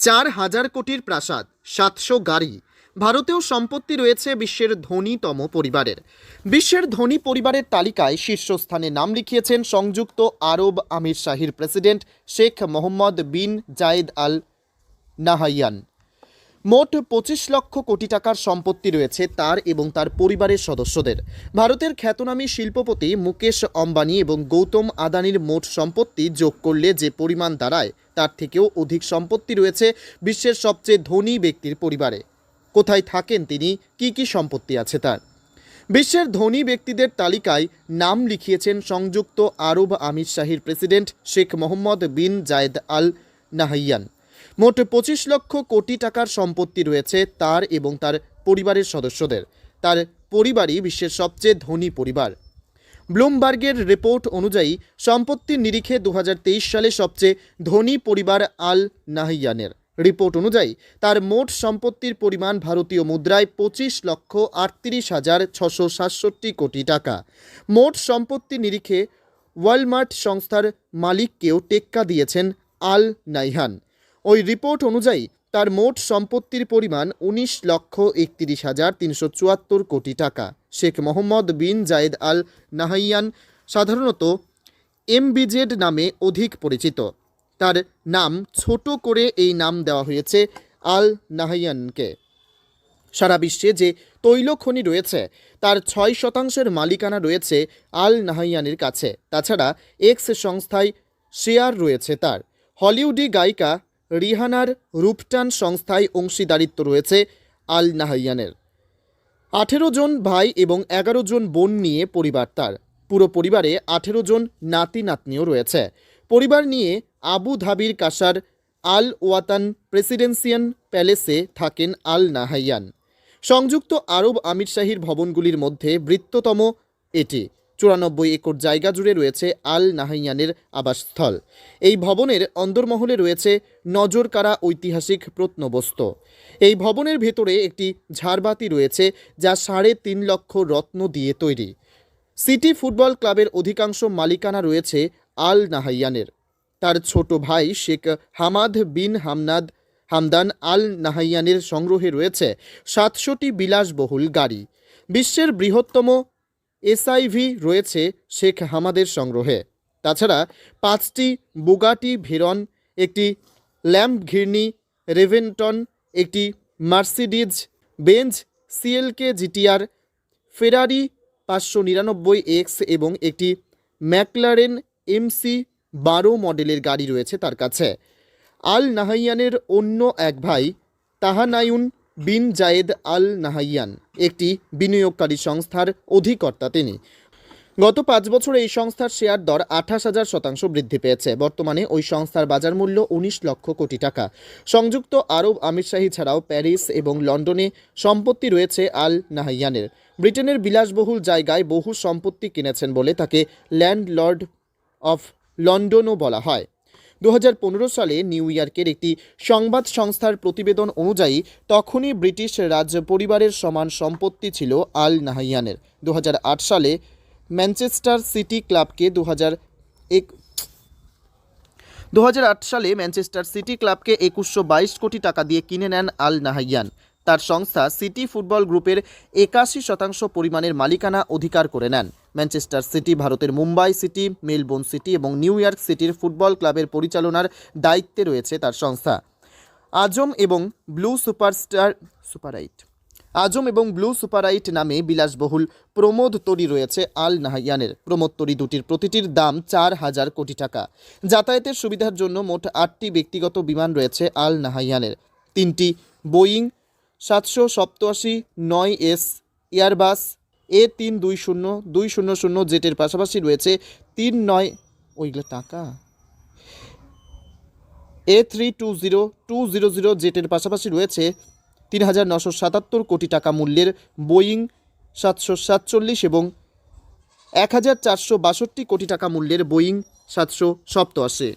চার হাজার কোটির প্রাসাদ, সাতশো গাড়ি। ভারতেও সম্পত্তি রয়েছে বিশ্বের ধনীতম পরিবারের। বিশ্বের ধনী পরিবারের তালিকায় শীর্ষস্থানে নাম লিখিয়েছেন সংযুক্ত আরব আমির Shahir president Sheikh Mohammed bin Zayed Al Nahyan মোট পঁচিশ লক্ষ কোটি টাকার সম্পত্তি রয়েছে তার এবং তার পরিবারের সদস্যদের। ভারতের খ্যাতনামী শিল্পপতি মুকেশ অম্বানি এবং গৌতম আদানির মোট সম্পত্তি যোগ করলে যে পরিমাণ দাঁড়ায়, তার থেকেও অধিক সম্পত্তি রয়েছে বিশ্বের সবচেয়ে ধনী ব্যক্তির পরিবারে। কোথায় থাকেন তিনি? কি কি সম্পত্তি আছে তার? বিশ্বের ধনী ব্যক্তিদের তালিকায় নাম লিখিয়েছেন সংযুক্ত আরব আমির Shahir president Sheikh Mohammed bin Zayed Al Nahyan মোট পঁচিশ লক্ষ কোটি টাকার সম্পত্তি রয়েছে তার এবং তার পরিবারের সদস্যদের। তার পরিবারই বিশ্বের সবচেয়ে ধনী পরিবার। ব্লুমবার্গের রিপোর্ট অনুযায়ী, সম্পত্তির নিরিখে দু হাজার তেইশ সালে সবচেয়ে ধনী পরিবার আল নাহিয়ানের। রিপোর্ট অনুযায়ী, তার মোট সম্পত্তির পরিমাণ ভারতীয় মুদ্রায় পঁচিশ লক্ষ আটত্রিশ হাজার ছশো সাতষট্টি কোটি টাকা। মোট সম্পত্তির নিরিখে ওয়ালমার্ট সংস্থার মালিককেও টেক্কা দিয়েছেন আল নাইহান। ওই রিপোর্ট অনুযায়ী তার মোট সম্পত্তির পরিমাণ উনিশ লক্ষ একত্রিশ হাজার তিনশো চুয়াত্তর কোটি টাকা। Sheikh Mohammed bin Zayed Al নাহাইয়ান সাধারণত এমবিজেড নামে অধিক পরিচিত। তার নাম ছোট করে এই নাম দেওয়া হয়েছে আল নাহাইয়ানকে। সারা বিশ্বে যে তৈল খনি রয়েছে, তার ছয় শতাংশের মালিকানা রয়েছে আল নাহাইয়ানের কাছে। তাছাড়া এক্স সংস্থায় শেয়ার রয়েছে তার। হলিউডি গায়িকা রিহানার রূপটান সংস্থায় অংশীদারিত্ব রয়েছে আল নাহাইয়ানের। আঠেরো জন ভাই এবং এগারো জন বোন নিয়ে পরিবার তার। পুরো পরিবারে আঠেরো জন নাতি নাতনিও রয়েছে। পরিবার নিয়ে আবু ধাবির কাসার আল ওয়াতান প্রেসিডেন্সিয়ান প্যালেসে থাকেন আল নাহাইয়ান। সংযুক্ত আরব আমিরশাহীর ভবনগুলির মধ্যে বৃত্ততম এটি। চুরানব্বই একর জায়গা জুড়ে রয়েছে আল নাহাইয়ানের আবাসস্থল। এই ভবনের অন্দরমহলে রয়েছে নজরকাড়া ঐতিহাসিক প্রত্নবস্তু। এই ভবনের ভেতরে একটি ঝাড়বাতি রয়েছে যা সাড়ে তিন লক্ষ রত্ন দিয়ে তৈরি। সিটি ফুটবল ক্লাবের অধিকাংশ মালিকানা রয়েছে আল নাহাইয়ানের। তার ছোট ভাই শেখ হামাদ বিন হামনাদ হামদান আল নাহাইয়ানের সংগ্রহে রয়েছে সাতশোটি বিলাসবহুল গাড়ি। বিশ্বের বৃহত্তম এসআইভি রয়েছে শেখ হামাদের সংগ্রহে। তাছাড়া পাঁচটি বুগাটি ভেরন, একটি ল্যাম্প ঘির্নি রেভেন্টন, একটি Mercedes Benz, CLK GTR, Ferrari পাঁচশো নিরানব্বই এক্স এবং একটি ম্যাকলারেন এমসি বারো মডেলের গাড়ি রয়েছে তার কাছে। আল নাহাইয়ানের অন্য এক ভাই, তাহানায়ুন বিন জায়েদ আল নাহাইয়ান, একটি বিনিয়োগকারী সংস্থার অধিকর্তা তিনি। গত পাঁচ বছরে এই সংস্থার শেয়ার দর আঠাশ হাজার শতাংশ বৃদ্ধি পেয়েছে। বর্তমানে ওই সংস্থার বাজার মূল্য উনিশ লক্ষ কোটি টাকা। সংযুক্ত আরব আমিরশাহী ছাড়াও প্যারিস এবং লন্ডনে সম্পত্তি রয়েছে আল নাহাইয়ানের। ব্রিটেনের বিলাসবহুল জায়গায় বহু সম্পত্তি কিনেছেন বলে তাকে ল্যান্ডলর্ড অফ লন্ডনও বলা হয়। দু হাজার পনেরো সালে নিউ ইয়র্কের একটি সংবাদ সংস্থার প্রতিবেদন অনুযায়ী, তখনই ব্রিটিশ রাজ পরিবারের সমান সম্পত্তি ছিল আল নাহাইয়ানের। দু সালে ম্যানচেস্টার সিটি ক্লাবকে দু এক দু সালে ম্যানচেস্টার সিটি ক্লাবকে একুশশো কোটি টাকা দিয়ে কিনে নেন আল নাহাইয়ান। তার সংস্থা সিটি ফুটবল গ্রুপের একাশি শতাংশ পরিমাণের মালিকানা অধিকার করে নেন। ম্যানচেস্টার সিটি ভারতের মুম্বাই সিটি, মেলবোর্ন সিটি এবং নিউ ইয়র্ক সিটির ফুটবল ক্লাবের পরিচালনার দায়িত্বে রয়েছে তার সংস্থা। আজম এবং ব্লু সুপারস্টার সুপারাইট আজম এবং ব্লু সুপারাইট নামে বিলাসবহুল প্রমোদ তরি রয়েছে আল নাহাইয়ানের প্রমোদ তরি দুটির প্রতিটির দাম চার হাজার কোটি টাকা। যাতায়াতের সুবিধার জন্য মোট আটটি ব্যক্তিগত বিমান রয়েছে আল নাহাইয়ানের তিনটি বোয়িং সাতশো সপ্তআশি নয় এস এয়ারবাস এ তিন দুই শূন্য দুই শূন্য শূন্য জেটের পাশাপাশি রয়েছে তিন নয় ওইগুলো টাকা? A three two zero two zero zero জেটের পাশাপাশি রয়েছে তিন হাজার নশো সাতাত্তর কোটি টাকা মূল্যের বোয়িং সাতশো সাতচল্লিশ এবং এক হাজার চারশো বাষট্টি কোটি টাকা মূল্যের বোয়িং সাতশো সপ্তআশি